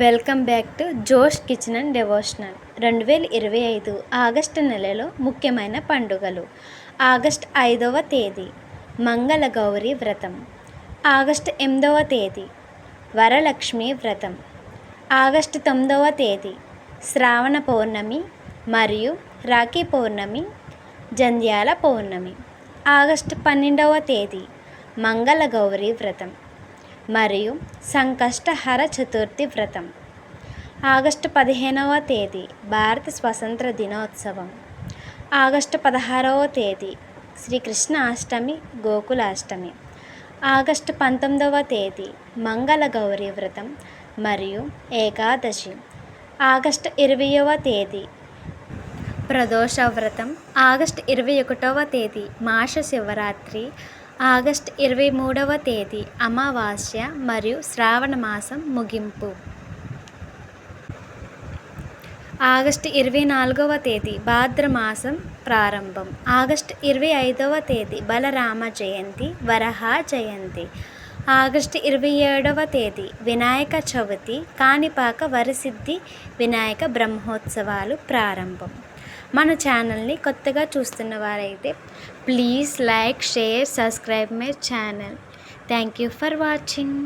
Welcome back to Josh kitchen and devotional. రెండు వేల ఇరవై ఐదు ఆగస్టు నెలలో ముఖ్యమైన పండుగలు. ఆగస్ట్ ఐదవ తేదీ మంగళ గౌరి వ్రతం. ఆగస్ట్ ఎనిమిదవ తేదీ వరలక్ష్మి వ్రతం. ఆగస్టు తొమ్మిదవ తేదీ శ్రావణ పౌర్ణమి మరియు రాఖీ పౌర్ణమి జంధ్యాల పౌర్ణమి. ఆగస్టు పన్నెండవ తేదీ మంగళ గౌరి వ్రతం. మరియు సంకష్టహర చతుర్థి వ్రతం. ఆగస్టు పదిహేనవ తేదీ భారత స్వతంత్ర దినోత్సవం. ఆగస్టు పదహారవ తేదీ శ్రీకృష్ణ అష్టమి గోకులాష్టమి. ఆగస్టు పంతొమ్మిదవ తేదీ మంగళ గౌరీ వ్రతం మరియు ఏకాదశి. ఆగస్టు ఇరవయవ తేదీ ప్రదోష వ్రతం. ఆగస్ట్ ఇరవై ఒకటవ తేదీ మాస శివరాత్రి. ఆగస్ట్ ఇరవై మూడవ తేదీ అమావాస్య మరియు శ్రావణ మాసం ముగింపు. ఆగస్టు ఇరవై నాలుగవ తేదీ భాద్రమాసం ప్రారంభం. ఆగస్ట్ ఇరవై ఐదవ తేదీ బలరామ జయంతి వరహ జయంతి. ఆగస్టు ఇరవై ఏడవ తేదీ వినాయక చవితి కాణిపాక వరసిద్ధి వినాయక బ్రహ్మోత్సవాలు ప్రారంభం. మన ఛానల్ని కొత్తగా చూస్తున్న వారైతే please like share subscribe my channel thank you for watching